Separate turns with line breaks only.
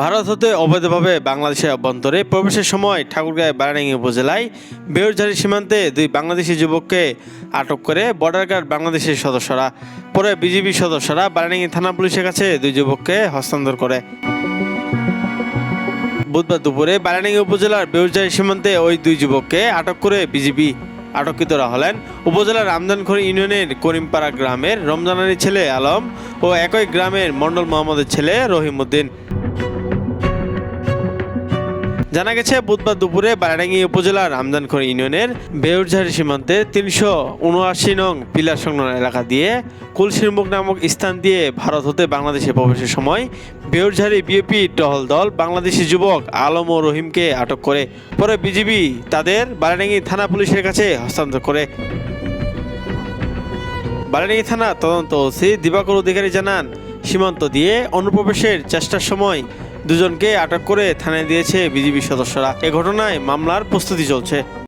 ভারত হতে অবৈধভাবে বাংলাদেশের অভ্যন্তরে প্রবেশের সময় ঠাকুরগাঁয় বারাণাঙ্গি উপজেলায় বেউরঝাড়ি সীমান্তে দুই বাংলাদেশি যুবককে আটক করে বর্ডার গার্ড বাংলাদেশের সদস্যরা, পরে বিজিবি সদস্যরা বারাণাঙ্গি থানা পুলিশের কাছে দুই যুবককে হস্তান্তর করে। বুধবার দুপুরে বারাণাঙ্গি উপজেলার বেউরঝাড়ি সীমান্তে ওই দুই যুবককে আটক করে বিজিবি আটককৃতরা হলেন। উপজেলার রামদানখড়ি ইউনিয়নের করিমপাড়া গ্রামের রমজানারি ছেলে আলম ও একই গ্রামের মণ্ডল মোহাম্মদের ছেলে রহিম উদ্দিন জানা গেছে, বুধবার দুপুরে বারাডাঙ্গি উপজেলার রামদানখড়ি ইউনিয়নের বেউরঝাড়ি সীমান্তে তিনশো উনআশি নং পিলার সংলগ্ন এলাকা দিয়ে কুলশিরমুখ নামক স্থান দিয়ে ভারত হতে বাংলাদেশে প্রবেশের সময় বেউরঝাড়ি বিএপি টহল দল বাংলাদেশি যুবক আলম ও রহিমকে আটক করে। পরে বিজিবি তাদের বারাডাঙ্গি থানা পুলিশের কাছে হস্তান্তর করে। বারাডাঙ্গি থানা তদন্ত ওসি দিবাকর অধিকারী জানান সীমান্ত দিয়ে অনুপ্রবেশের চেষ্টার সময় দুজনকে আটক করে থানায় দিয়েছে বিজিবি সদস্যরা। এ ঘটনায় মামলার প্রস্তুতি চলছে।